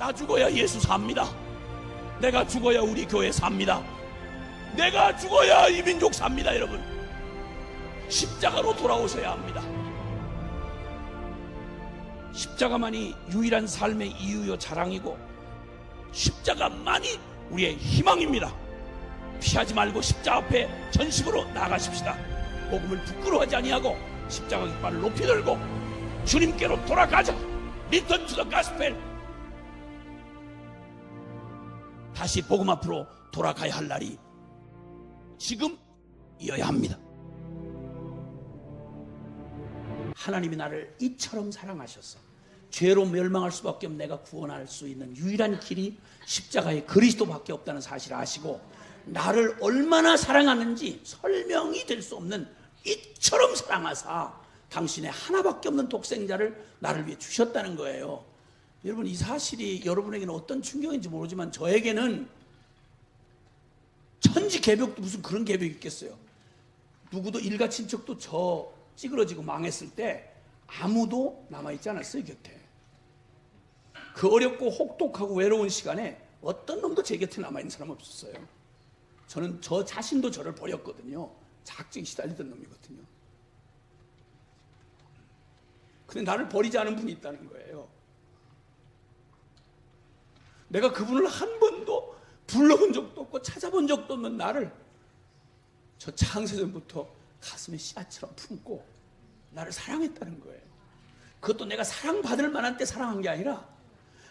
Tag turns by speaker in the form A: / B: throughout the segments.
A: 나 죽어야 예수 삽니다. 내가 죽어야 우리 교회 삽니다. 내가 죽어야 이 민족 삽니다, 여러분. 십자가로 돌아오셔야 합니다. 십자가만이 유일한 삶의 이유요 자랑이고 십자가만이 우리의 희망입니다. 피하지 말고 십자가 앞에 전심으로 나가십시다. 복음을 부끄러워하지 아니하고 십자가 깃발을 높이 들고 주님께로 돌아가자. 리턴 투 더 가스펠. 다시 복음 앞으로 돌아가야 할 날이 지금이어야 합니다. 하나님이 나를 이처럼 사랑하셔서 죄로 멸망할 수밖에 없는 내가 구원할 수 있는 유일한 길이 십자가의 그리스도밖에 없다는 사실을 아시고 나를 얼마나 사랑하는지 설명이 될 수 없는 이처럼 사랑하사 당신의 하나밖에 없는 독생자를 나를 위해 주셨다는 거예요. 여러분 이 사실이 여러분에게는 어떤 충격인지 모르지만 저에게는 천지 개벽도 무슨 그런 개벽이 있겠어요. 누구도 일가 친척도 저 찌그러지고 망했을 때 아무도 남아있지 않았어요 곁에. 그 어렵고 혹독하고 외로운 시간에 어떤 놈도 제 곁에 남아있는 사람 없었어요. 저는 저 자신도 저를 버렸거든요. 작정이 시달리던 놈이거든요. 근데 나를 버리지 않은 분이 있다는 거예요. 내가 그분을 한 번도 불러본 적도 없고 찾아본 적도 없는 나를 저 창세전부터 가슴에 씨앗처럼 품고 나를 사랑했다는 거예요. 그것도 내가 사랑받을 만한 때 사랑한 게 아니라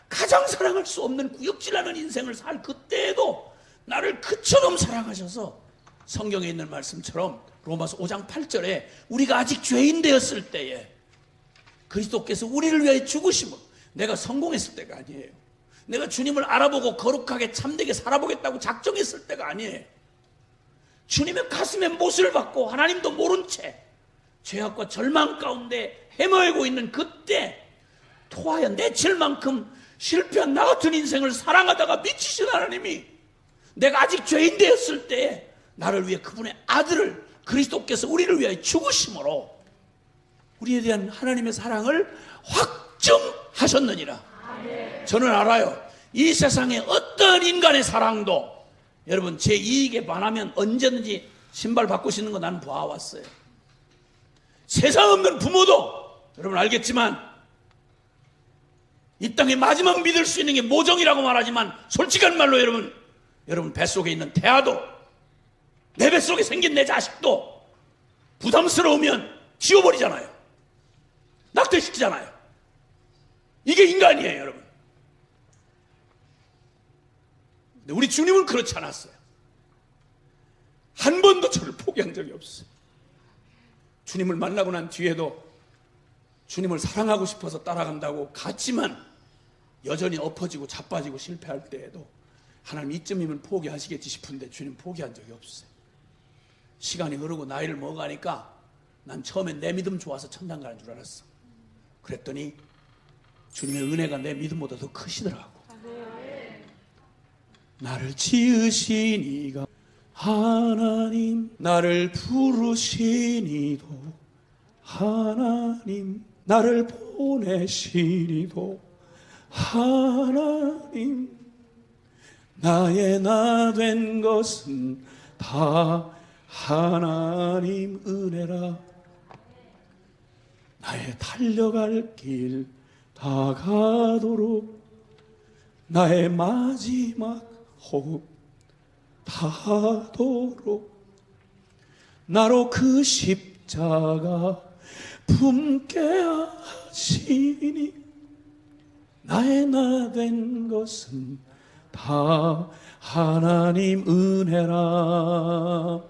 A: 가장 사랑할 수 없는 구역질하는 인생을 살 그때에도 나를 그처럼 사랑하셔서 성경에 있는 말씀처럼 로마서 5장 8절에 우리가 아직 죄인 되었을 때에 그리스도께서 우리를 위하여 죽으심으로 내가 성공했을 때가 아니에요. 내가 주님을 알아보고 거룩하게 참되게 살아보겠다고 작정했을 때가 아니에요. 주님의 가슴에 못을 받고 하나님도 모른 채 죄악과 절망 가운데 헤매고 있는 그때 토하여 내칠 만큼 실패한 나 같은 인생을 사랑하다가 미치신 하나님이 내가 아직 죄인 되었을 때 나를 위해 그분의 아들을 그리스도께서 우리를 위하여 죽으심으로 우리에 대한 하나님의 사랑을 확증하셨느니라. 저는 알아요. 이 세상에 어떤 인간의 사랑도 여러분 제 이익에 반하면 언제든지 신발 바꾸시는 거 나는 봐왔어요. 세상 없는 부모도 여러분 알겠지만 이 땅에 마지막 믿을 수 있는 게 모정이라고 말하지만 솔직한 말로 여러분 여러분 뱃속에 있는 태아도 내 뱃속에 생긴 내 자식도 부담스러우면 지워버리잖아요. 낙태시키잖아요. 이게 인간이에요, 여러분. 근데 우리 주님은 그렇지 않았어요. 한 번도 저를 포기한 적이 없어요. 주님을 만나고 난 뒤에도 주님을 사랑하고 싶어서 따라간다고 갔지만 여전히 엎어지고 자빠지고 실패할 때에도 하나님 이쯤이면 포기하시겠지 싶은데 주님 포기한 적이 없어요. 시간이 흐르고 나이를 먹어가니까 난 처음엔 내 믿음 좋아서 천당 가는 줄 알았어. 그랬더니 주님의 은혜가 내 믿음보다 더 크시더라고. 나를 지으신 이가 하나님 나를 부르신 이도 하나님 나를 보내신 이도 하나님. 나의 나 된 것은 다 하나님 은혜라. 나의 달려갈 길 다가도록 나의 마지막 호흡 다도록 나로 그 십자가 품게 하시니 나의 나 된 것은 다 하나님 은혜라